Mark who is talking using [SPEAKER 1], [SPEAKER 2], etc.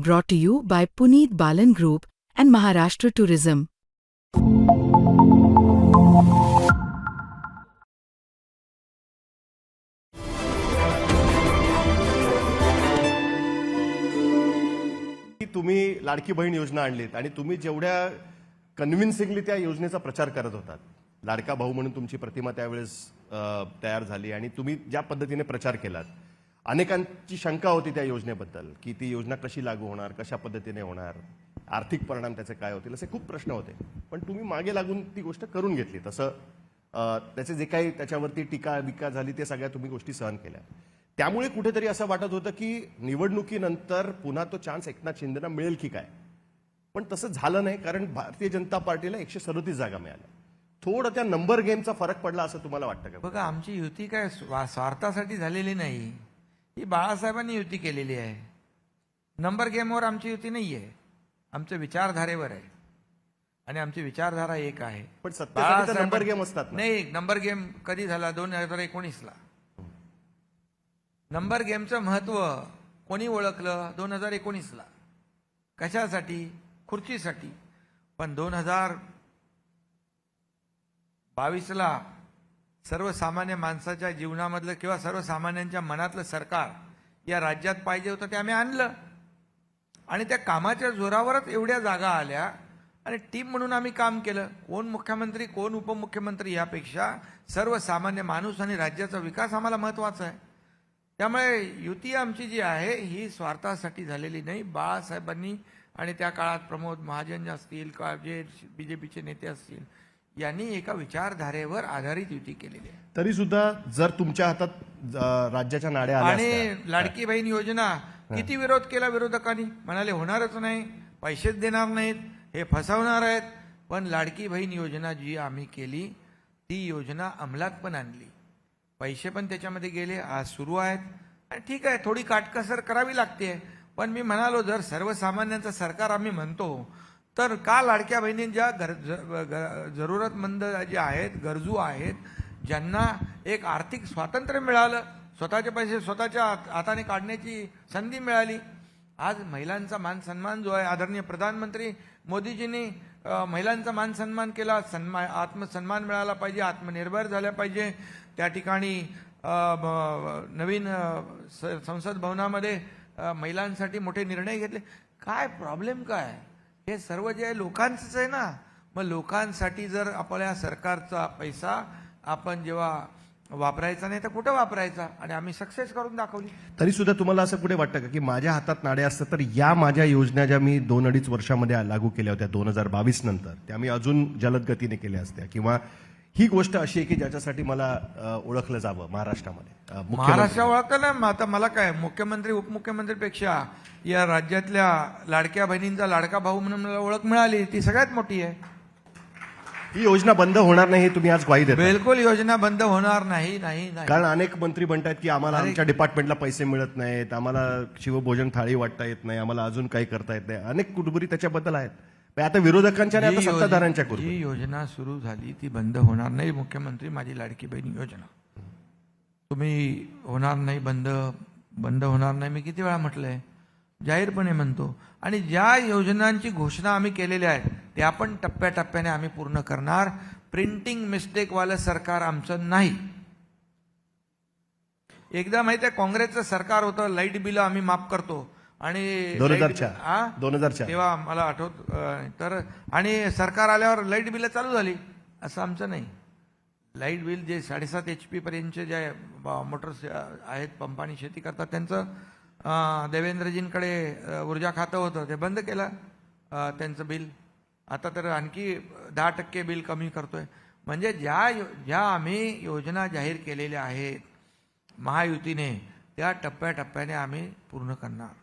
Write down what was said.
[SPEAKER 1] brought to you by Puneet Balan Group and Maharashtra Tourism.
[SPEAKER 2] की तुम्ही लाडकी बहीण योजना आणलीत आणि तुम्ही जेवढ्या कन्व्हिन्सिंगली त्या योजनेचा प्रचार करत होतात लाडका भाऊ म्हणून तुमची प्रतिमा त्यावेळेस तयार झाली आणि तुम्ही ज्या पद्धतीने प्रचार केलात अनेकांची शंका होती त्या योजनेबद्दल की ती योजना कशी लागू होणार कशा पद्धतीने होणार आर्थिक परिणाम त्याचे काय होतील असे खूप प्रश्न होते. पण तुम्ही मागे लागून ती गोष्ट करून घेतली. तसं त्याचे जे काही त्याच्यावरती टीका बिका झाली ते सगळ्या तुम्ही गोष्टी सहन केल्या. त्यामुळे कुठेतरी असं वाटत होतं की निवडणुकीनंतर पुन्हा तो चान्स एकनाथ शिंदेना मिळेल की काय? पण तसं झालं नाही कारण भारतीय जनता पार्टीला एकशे सदोतीस जागा मिळाल्या. थोडं त्या नंबर गेमचा फरक पडला असं तुम्हाला वाटतं का?
[SPEAKER 3] बघा आमची युती काय स्वार्थासाठी झालेली नाही. ही बाळासाहेबांनी युती केलेली आहे. नंबर गेमवर आमची युती नाही आहे आमच्या विचारधारेवर आहे. आणि आमची विचारधारा एक आहे.
[SPEAKER 2] पण
[SPEAKER 3] बाळासाहेब-
[SPEAKER 2] नंबर गेम असतात ना.
[SPEAKER 3] नाही नंबर गेम कधी झाला? दोन हजार एकोणीसला. नंबर गेमचं महत्त्व कोणी ओळखलं? दोन हजार एकोणीसला. कशासाठी? खुर्चीसाठी. पण दोन हजार बावीसला सर्वसामान्य माणसाच्या जीवनामधलं किंवा सर्वसामान्यांच्या मनातलं सरकार या राज्यात पाहिजे होतं ते आम्ही आणलं. आणि त्या कामाच्या जोरावरच एवढ्या जागा आल्या आणि टीम म्हणून आम्ही काम केलं. कोण मुख्यमंत्री कोण उपमुख्यमंत्री यापेक्षा सर्वसामान्य माणूस आणि राज्याचा विकास आम्हाला महत्त्वाचा आहे. त्यामुळे युती आमची जी आहे ही स्वार्थासाठी झालेली नाही. बाळासाहेबांनी आणि त्या काळात प्रमोद महाजन असतील का जे बी जे पीचे नेते असतील यांनी एका विचारधारेवर आधारित युती केलेली आहे.
[SPEAKER 2] तरी सुद्धा जर तुमच्या हातात राज्याच्या नाड्या
[SPEAKER 3] आणि लाडकी बहीण योजना किती विरोध केला विरोधकांनी? म्हणाले होणारच नाही पैसेच देणार नाहीत हे फसवणार आहेत. पण लाडकी बहीण योजना जी आम्ही केली ती योजना अंमलात पण आणली. पैसे पण त्याच्यामध्ये गेले आज सुरू आहेत. आणि ठीक आहे थोडी काटकसर करावी लागते. पण मी म्हणालो जर सर्वसामान्यांचं सरकार आम्ही म्हणतो तर का लाडक्या बहिणींच्या गर ज- जरूरतमंद जे आहेत गरजू आहेत ज्यांना एक आर्थिक स्वातंत्र्य मिळालं स्वतःचे पैसे स्वतःच्या हात- हाताने काढण्याची संधी मिळाली आज महिलांचा मान सन्मान जो आहे आदरणीय प्रधानमंत्री मोदीजींनी महिलांचा मान सन्मान केला सन्मा आत्मसन्मान मिळाला पाहिजे आत्मनिर्भर झाल्या पाहिजे. त्या ठिकाणी नवीन स- संसद भवनामध्ये महिलांसाठी मोठे निर्णय घेतले. काय प्रॉब्लेम काय? हे सर्व जे आहे लोकांचंच आहे ना? मग लोकांसाठी जर आपल्या सरकारचा पैसा आपण जेव्हा वापरायचा नाही तर कुठं वापरायचा? आणि आम्ही सक्सेस करून दाखवली.
[SPEAKER 2] तरी सुद्धा तुम्हाला असं कुठे वाटतं का की माझ्या हातात नाड्या असतात तर या माझ्या योजना ज्या मी दोन अडीच वर्षामध्ये लागू केल्या होत्या दोन हजार बावीस नंतर त्या मी अजून जलद गतीने केल्या असत्या? किंवा ही गोष्ट अशी आहे की ज्याच्यासाठी मला ओळखलं जावं महाराष्ट्रामध्ये.
[SPEAKER 3] महाराष्ट्र मग आता मला काय? मुख्यमंत्री उपमुख्यमंत्रीपेक्षा या राज्यातल्या लाडक्या बहिणींचा लाडका भाऊ म्हणून मला ओळख मिळाली ती सगळ्यात मोठी आहे.
[SPEAKER 2] ही योजना बंद होणार नाही हे तुम्ही आज ग्वाही देता
[SPEAKER 3] बिलकुल योजना बंद होणार नाही नाही
[SPEAKER 2] कारण अनेक मंत्री म्हणतात की आम्हाला आमच्या डिपार्टमेंटला पैसे मिळत नाहीत आम्हाला शिवभोजन थाळी वाटता येत नाही आम्हाला अजून काही करता येत नाही. अनेक कुटुंबरी त्याच्याबद्दल आहेत. आता विरोधकांच्या
[SPEAKER 3] जी
[SPEAKER 2] आता सत्ताधाऱ्यांच्या
[SPEAKER 3] जी योजना सुरू झाली ती बंद होणार नाही मुख्यमंत्री माझी लाडकी बहीण योजना. तुम्ही होणार नाही बंद बंद होणार नाही मी किती वेळा म्हटलंय? जाहीरपणे म्हणतो. आणि ज्या योजनांची घोषणा आम्ही केलेल्या आहेत ते आपण टप्प्याटप्प्याने आम्ही पूर्ण करणार. प्रिंटिंग मिस्टेकवालं सरकार आमचं नाही. एकदा माहिती आहे काँग्रेसचं सरकार होतं लाइट बिल आम्ही माफ करतो. आणि
[SPEAKER 2] दोन हजार चार. दोन हजार चार.
[SPEAKER 3] तेव्हा मला आठवत तर आणि सरकार आल्यावर लाइट बिल चालू झाली असं आमचं नाही. लाइट बिल जे साडेसात एच पी पर्यंतचे जे मोटर्स आहेत पंपानी शेती करतात त्यांचं देवेंद्रजींकडे ऊर्जा खातं होतं ते बंद केलं त्यांचं बिल. आता तर आणखी दहा टक्के बिल कमी करतोय. म्हणजे ज्या ज्या आम्ही योजना जाहीर केलेल्या आहेत महायुतीने त्या टप्प्याटप्प्याने आम्ही पूर्ण करणार.